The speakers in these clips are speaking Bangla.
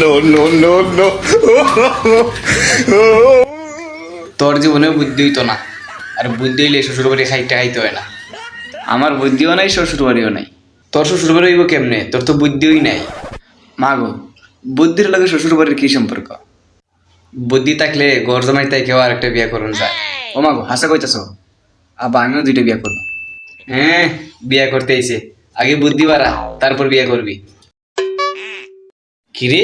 no, no, no, no. তোর জীবনে বুদ্ধি হইতো না। আর বুদ্ধি হইলে শ্বশুর বাড়ি খাইতে খাইতে হয় না। আমার বুদ্ধিও নাই শ্বশুর বাড়িও নাই। তোর শ্বশুর বাড়ি হইব কেমনে? তোর তো বুদ্ধিই নাই। মা গো বুদ্ধির লগে শ্বশুর বাড়ির কি সম্পর্ক? বুদ্ধি থাকলে গর জমাই তাই কেউ আরেকটা বিয়ে করুন যায়। ও মা গো হাসা কইতাছ? আবার আমিও দুইটা বিয়ে করব। হ্যাঁ বিয়ে করতে আইছে। আগে বুদ্ধি বাড়া তারপর বিয়ে করবি। কিরে?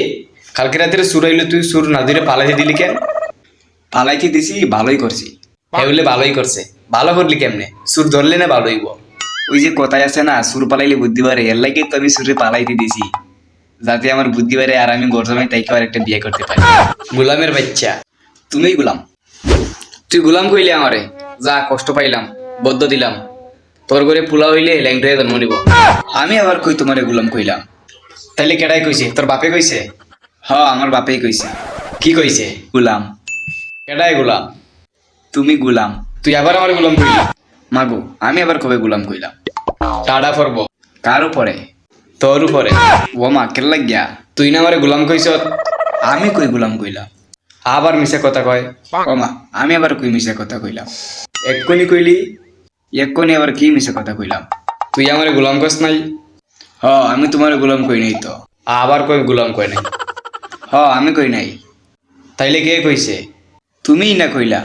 কালকে রাত্রে সুর আইলে তুই সুর না দিলে পালাইতে দিলি কেন? পালাইতে দিছি ভালোই করছি। হ্যাঁ বলে ভালোই করছে। ভালো করলি কেমনে? সুর ধরলে না ভালোই ওই যে কথায় আছে না সুর পালাইলে বুদ্ধি বাড়ে। এর লাগে তো আমি সুরে পালাইতে দিছি। যাতে আমার বুদ্ধি বাড়ে আর আমি গরজমাই তাইকে আর একটা বিয়ে করতে পারি। গোলামের বাচ্চা। তুমিই গোলাম। তুই গোলাম কইলে আমারে। যা কষ্ট পাইলাম বদ্ধ দিলাম। তোর ঘরে পোলা হইলে ল্যাংটায় জন্ম নিব। আমি আবার কই তোমারে গোলাম কইলাম? তাইলে কেডাই কইছে? তোর বাপে কইছে? হ আমার বাপেই কইছে। কি কইছে? গোলাম। কেডাই গোলাম? তুমি গোলাম। তুই আবার আমার গোলাম কইলি? মাগো আমি আবার কবে গোলাম কইলাম? টাডা পরব কার উপরে? তোর উপরে। ও মা কেন লাগিয়া? তুই না আমারে গোলাম কইছ? আমি কই গোলাম কইলাম? আবার মিশে কথা কয়। ও মা আমি আবার কই মিশে কথা কইলাম? এক্ষুনি কইলি? এক্ষুনি আবার কি মিশে কথা কইলাম? তুই আমারে গোলাম কস নাই? হ আমি তোমার গোলাম কই নাই তো। আবার কই গোলাম কই নাই? হ আমি কই নাই। তাইলে কে কইছে? তুমিই না কইলা।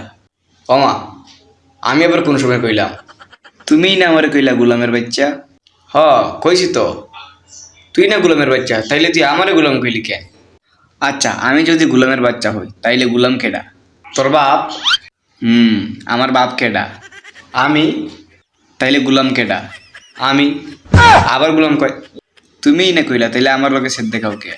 অমা আমি আবার কোন সময় কইলাম? তুমিই না আমারে কইলা গোলামের বাচ্চা। হ কইছি তো। তুই না গোলামের বাচ্চা তাইলে তুই আমারে গোলাম কইলি কেন আচ্ছা আমি যদি গোলামের বাচ্চা হই তাইলে গোলাম কেডা? তোর বাপ? হুম আমার বাপ কেডা? আমি? তাইলে গোলাম কেডা? আমি আবার বললাম কয় তুমিই না কইলা তাইলে আমার লগে সেদ দেখাও কে?